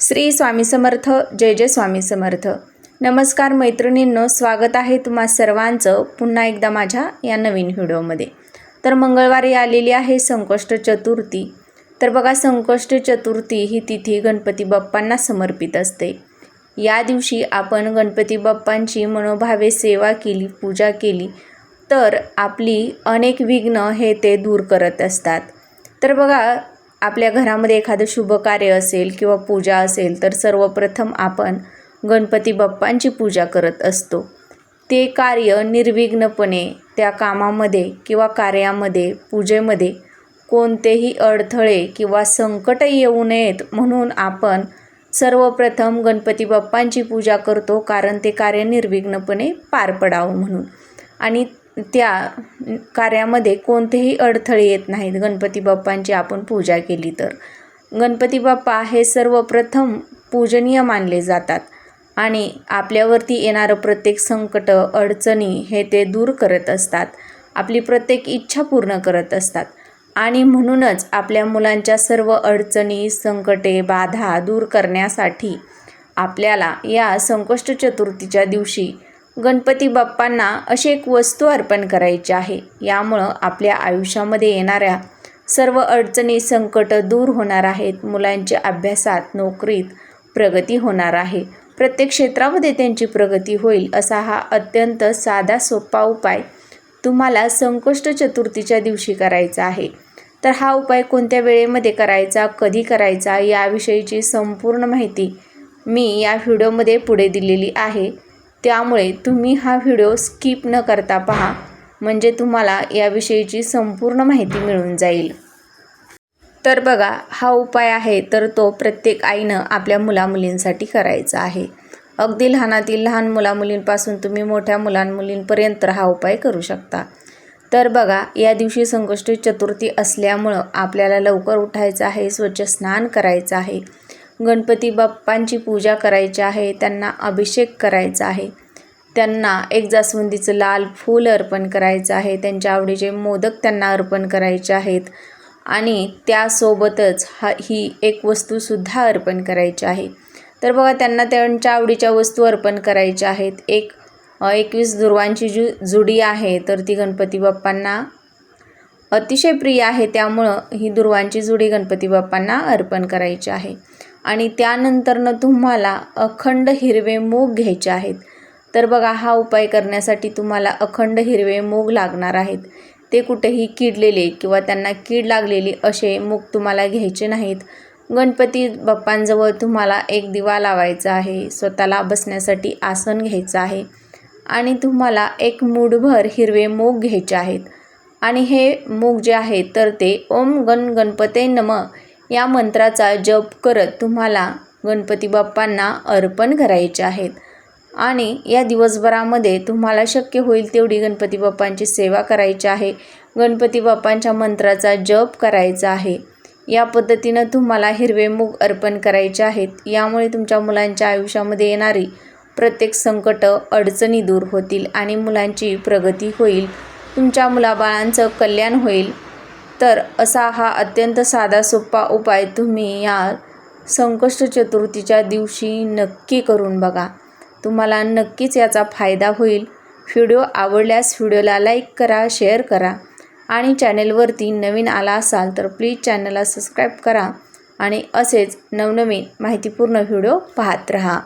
श्री स्वामी समर्थ जय जय स्वामी समर्थ. नमस्कार मैत्रिणींनो स्वागत आहे तुम्हा सर्वांचं पुन्हा एकदा माझ्या या नवीन व्हिडिओमध्ये. तर मंगळवारी आलेली आहे संकष्ट चतुर्थी. तर बघा संकष्ट चतुर्थी ही तिथी गणपती बाप्पांना समर्पित असते. या दिवशी आपण गणपती बाप्पांची मनोभावे सेवा केली पूजा केली तर आपली अनेक विघ्न हे ते दूर करत असतात. तर बघा आपल्या घरामध्ये एखादं शुभ कार्य असेल किंवा पूजा असेल तर सर्वप्रथम आपण गणपती बाप्पांची पूजा करत असतो. ते कार्य निर्विघ्नपणे त्या कामामध्ये किंवा कार्यामध्ये पूजेमध्ये कोणतेही अडथळे किंवा संकट येऊ नयेत म्हणून आपण सर्वप्रथम गणपती बाप्पांची पूजा करतो कारण ते कार्य निर्विघ्नपणे पार पडावं म्हणून. आणि त्या कार्यामध्ये कोणतेही अडथळे येत नाहीत. गणपती बाप्पांची आपण पूजा केली तर. गणपती बाप्पा हे सर्वप्रथम पूजनीय मानले जातात आणि आपल्यावरती येणारं प्रत्येक संकट अडचणी हे ते दूर करत असतात. आपली प्रत्येक इच्छा पूर्ण करत असतात. आणि म्हणूनच आपल्या मुलांच्या सर्व अडचणी संकटे बाधा दूर करण्यासाठी आपल्याला या संकष्ट चतुर्थीच्या दिवशी गणपती बाप्पांना अशी एक वस्तू अर्पण करायची आहे. यामुळं आपल्या आयुष्यामध्ये येणाऱ्या सर्व अडचणी संकट दूर होणार आहेत. मुलांच्या अभ्यासात नोकरीत प्रगती होणार आहे. प्रत्येक क्षेत्रामध्ये त्यांची प्रगती होईल असा हा अत्यंत साधा सोपा उपाय तुम्हाला संकष्ट चतुर्थीच्या दिवशी करायचा आहे. तर हा उपाय कोणत्या वेळेमध्ये करायचा कधी करायचा याविषयीची संपूर्ण माहिती मी या व्हिडिओमध्ये पुढे दिलेली आहे. त्यामुळे तुम्ही हा व्हिडिओ स्किप न करता पहा म्हणजे तुम्हाला याविषयीची संपूर्ण माहिती मिळून जाईल. तर बघा हा उपाय आहे तर तो प्रत्येक आईनं आपल्या मुलामुलींसाठी करायचा आहे. अगदी लहानातील लहान मुलामुलींपासून तुम्ही मोठ्या मुलांमुलींपर्यंत हा उपाय करू शकता. तर बघा या दिवशी संकष्टी चतुर्थी असल्यामुळं आपल्याला लवकर उठायचं आहे स्वच्छ स्नान करायचं आहे. गणपती बाप्पांची पूजा करायची आहे त्यांना अभिषेक करायचा आहे. त्यांना एक जास्वंदीचं लाल फूल अर्पण करायचं आहे त्यांच्या आवडीचे मोदक त्यांना अर्पण करायचे आहेत आणि त्यासोबतच हा ही एक वस्तूसुद्धा अर्पण करायची आहे. तर बघा त्यांना त्यांच्या आवडीच्या वस्तू अर्पण करायच्या आहेत. एक एकवीस दुर्वांची जु जुडी आहे तर ती गणपती बाप्पांना अतिशय प्रिय आहे. त्यामुळं ही दुर्वांची जुडी गणपती बाप्पांना अर्पण करायची आहे. आणि त्यानंतरनं तुम्हाला अखंड हिरवे मूग घ्यायचे आहेत. तर बघा हा उपाय करण्यासाठी तुम्हाला अखंड हिरवे मूग लागणार आहेत. ते कुठेही किडलेले किंवा त्यांना कीड लागलेली असे मूग तुम्हाला घ्यायचे नाहीत. गणपती बाप्पांजवळ तुम्हाला एक दिवा लावायचा आहे. स्वतःला बसण्यासाठी आसन घ्यायचं आहे. आणि तुम्हाला एक मूठभर हिरवे मूग घ्यायचे आहेत. आणि हे मूग जे आहे तर ते ओम गण गणपते नम या मंत्राचा जप करत तुम्हाला गणपती बाप्पांना अर्पण करायचे आहेत. आणि या दिवसभरामध्ये तुम्हाला शक्य होईल तेवढी गणपती बाप्पांची सेवा करायची आहे. गणपती बाप्पांच्या मंत्राचा जप करायचा आहे. या पद्धतीनं तुम्हाला हिरवे मूग अर्पण करायचे आहेत. यामुळे तुमच्या मुलांच्या आयुष्यामध्ये येणारी प्रत्येक संकट अडचणी दूर होतील आणि मुलांची प्रगती होईल. तुमच्या मुलाबाळांचं कल्याण होईल. तर असा हा अत्यंत साधा सोपा उपाय तुम्ही या संकष्ट चतुर्थीच्या दिवशी नक्की करून बघा. तुम्हाला नक्कीच याचा फायदा होईल. व्हिडिओ आवडल्यास व्हिडिओला लाईक करा शेअर करा आणि चॅनेलवरती नवीन आला असाल तर प्लीज चॅनलला सबस्क्राईब करा आणि असेच नवनवीन माहितीपूर्ण व्हिडिओ पाहत रहा.